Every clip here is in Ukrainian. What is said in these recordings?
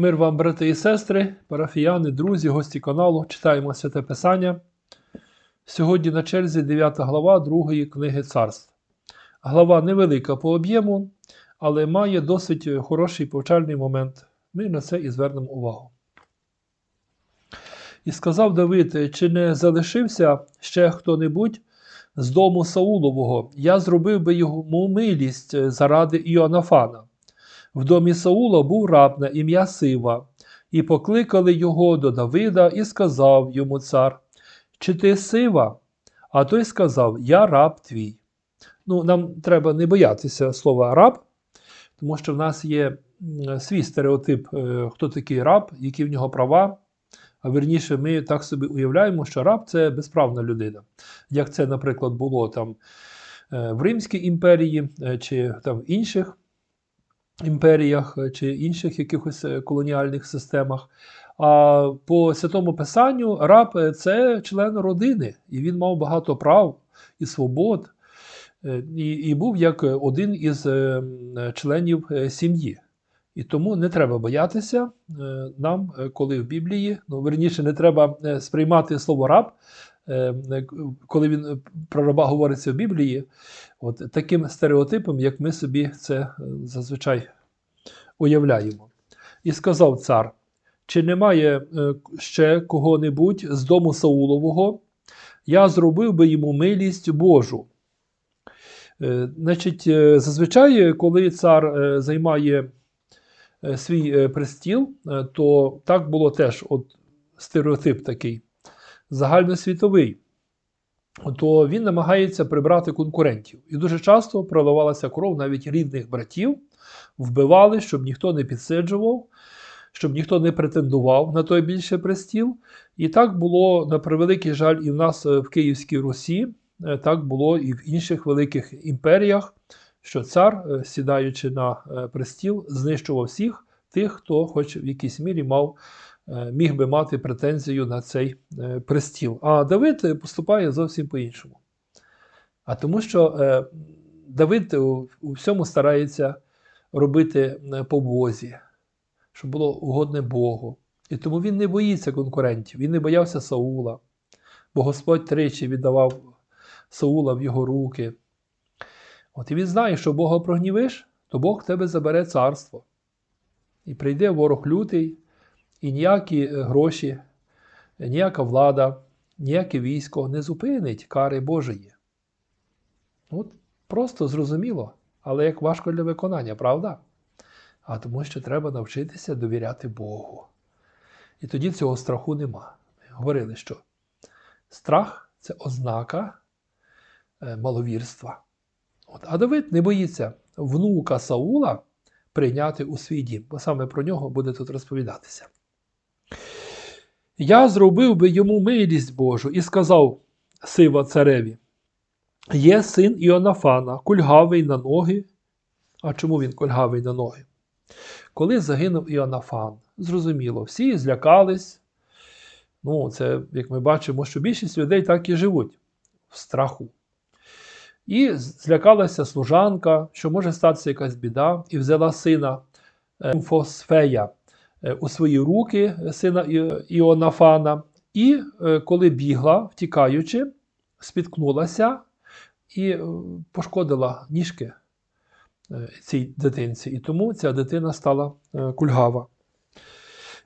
Мир вам, брати і сестри, парафіяни, друзі, гості каналу. Читаємо Святе Писання. Сьогодні на черзі 9 глава другої книги царств. Глава невелика по об'єму, але має досить хороший повчальний момент. Ми на це і звернемо увагу. І сказав Давид: чи не залишився ще хто-небудь з дому Саулового? Я зробив би йому милість заради Іоаннафана. В домі Саула був раб на ім'я Сива, і покликали його до Давида, і сказав йому цар: Чи ти сива? А той сказав: Я раб твій. Ну, Нам треба не боятися слова раб, тому що в нас є свій стереотип, е, хто такий раб, які в нього права. А верніше, ми так собі уявляємо, що раб це безправна людина. Як це, наприклад, було там е, в Римській імперії е, чи там інших імперіях чи інших якихось колоніальних системах. А по святому Писанню раб це член родини, і він мав багато прав і свобод, і, і був як один із членів сім'ї. І тому не треба боятися нам, коли в Біблії, ну верніше, не треба сприймати слово раб, коли він про раба говориться в Біблії, от таким стереотипом, як ми собі це зазвичай уявляємо. І сказав цар: чи немає ще кого-небудь з дому Саулового, я зробив би йому милість Божу. Значить, Зазвичай, коли цар займає свій престіл, то так було теж от стереотип такий загальносвітовий, то він намагається прибрати конкурентів. І дуже часто проливалася кров навіть рідних братів, вбивали, щоб ніхто не підсиджував, щоб ніхто не претендував на той більше престіл. І так було, на превеликий жаль, і в нас в Київській Русі, так було і в інших великих імперіях, що цар, сідаючи на престіл, знищував всіх тих, хто, хоч в якійсь мірі мав міг би мати претензію на цей престіл. А Давид поступає зовсім по-іншому. А тому що Давид у всьому старається робити по Бозі, щоб було угодне Богу. І тому він не боїться конкурентів, він не боявся Саула, бо Господь тричі віддавав Саула в його руки. От І він знає, що Бога прогнівиш, то Бог тебе забере царство. І прийде ворог лютий, і ніякі гроші, ніяка влада, ніяке військо не зупинить кари Божої. От Просто зрозуміло, але як важко для виконання, правда? А тому що треба навчитися довіряти Богу. І тоді цього страху нема. Ми говорили, що страх це ознака маловірства. От. А Давид не боїться внука Саула прийняти у свій дім, бо саме про нього буде тут розповідатися. Я зробив би йому милість Божу і сказав сива цареві: Є син Іонафана, кульгавий на ноги. А чому він кульгавий на ноги? Коли загинув Іонафан, зрозуміло, всі злякались. Ну, це, як ми бачимо, що більшість людей так і живуть в страху. І злякалася служанка, що може статися якась біда, і взяла сина Фосфея у свої руки, сина Іонафана, і коли бігла, втікаючи, спіткнулася і пошкодила ніжки цій дитинці. І тому ця дитина стала кульгава.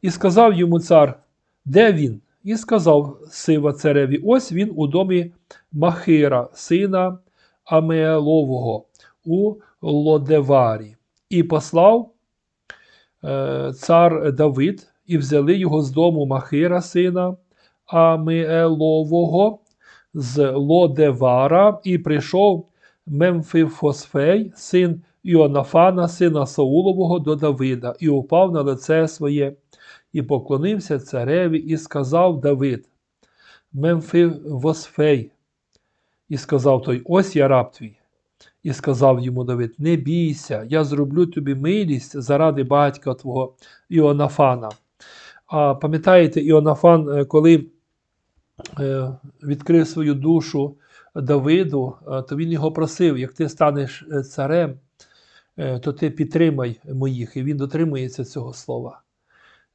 І сказав йому цар, де він? І сказав сива цареві: ось він у домі Махира, сина Амеелового у Лодеварі. І послав е, цар Давид, і взяли його з дому Махира, сина Амеелового, з Лодевара, і прийшов Мемфіфосфей, син Іонафана, сина Саулового, до Давида, і упав на лице своє, і поклонився цареві, і сказав Давид: Мемфівосфей, і сказав той: Ось я раб твій. І сказав йому Давид: Не бійся, я зроблю тобі милість заради батька твого Іонафана. А пам'ятаєте, Іонафан, коли е, відкрив свою душу Давиду, то він його просив: як ти станеш царем, то ти підтримай моїх. І він дотримується цього слова.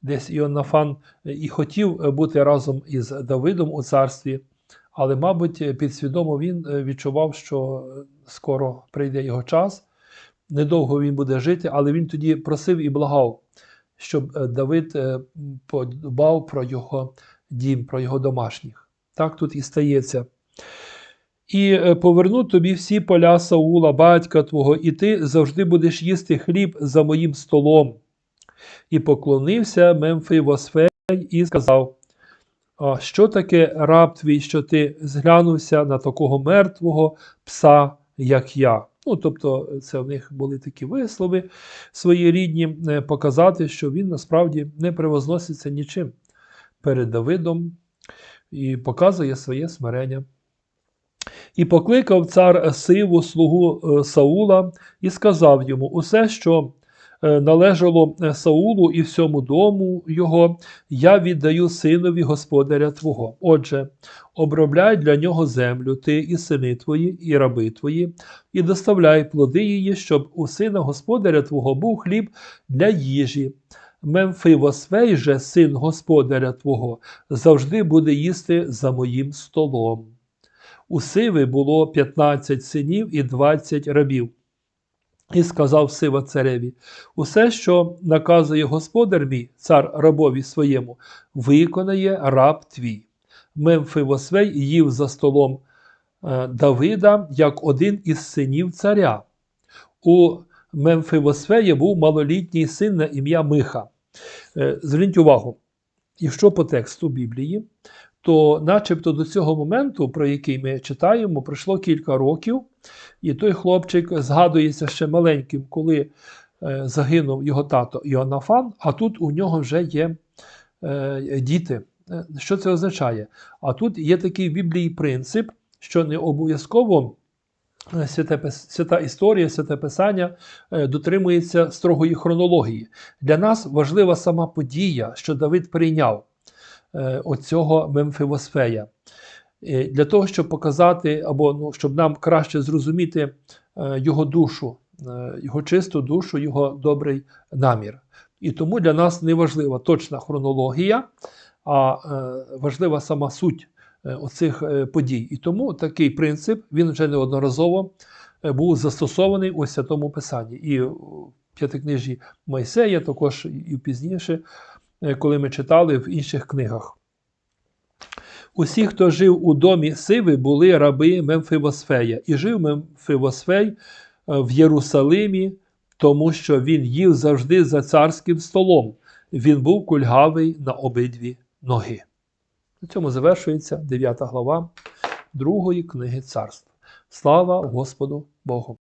десь Іоаннафан і хотів бути разом із Давидом у царстві, але, мабуть, підсвідомо він відчував, що скоро прийде його час, недовго він буде жити, але він тоді просив і благав, щоб е, Давид е, подбав про його дім, про його домашніх. Так тут і стається. І е, поверну тобі всі поля Саула, батька твого, і ти завжди будеш їсти хліб за моїм столом. І поклонився Мемфивосфей і сказав: «А що таке раб твій, що ти зглянувся на такого мертвого пса, як я? Ну, тобто, це в них були такі вислови свої рідні, е, показати, що він насправді не превозноситься нічим перед Давидом і показує своє смирення. І покликав цар Сиву, слугу е, Саула, і сказав йому: Усе, що належало е, Саулу і всьому дому його, я віддаю синові господаря Твого. Отже, обробляй для нього землю, ти і сини твої, і раби твої, і доставляй плоди її, щоб у сина господаря Твого був хліб для їжі. Мемфивосвей же, син господаря Твого, завжди буде їсти за моїм столом. У Сиви було 15 синів і 20 рабів. І сказав Сива цареві: Усе, що наказує господар мій, цар рабові своєму, виконає раб твій. Мемфивосвей їв за столом е, Давида як один із синів царя. У Мемфивосвея був малолітній син на ім'я Миха. Е, Зверніть увагу, якщо по тексту Біблії, то начебто до цього моменту, про який ми читаємо, пройшло кілька років, і той хлопчик згадується ще маленьким, коли е, загинув його тато Іоаннафан, а тут у нього вже є е, діти. Е, Що це означає? А тут є такий в Біблії принцип, що не обов'язково святе, свята історія, святе писання дотримується строгої хронології. Для нас важлива сама подія, що Давид прийняв оцього Мемфивосфея. Е, Для того, щоб показати, або ну, щоб нам краще зрозуміти е, його душу, е, його чисту душу, його добрий намір. І тому для нас не важлива точна хронологія, а е, важлива сама суть е, оцих е, подій. І тому такий принцип він вже неодноразово е, був застосований у святому Писанні. І в п'ятикнижі Мойсея, також і пізніше, е, коли ми читали в інших книгах. Усі, хто жив у домі Сиви, були раби Мемфивосфея, і жив Мемфивосфей е, в Єрусалимі, тому що він їв завжди за царським столом. Він був кульгавий на обидві ноги. На цьому завершується 9 глава другої книги царств. Слава Господу Богу!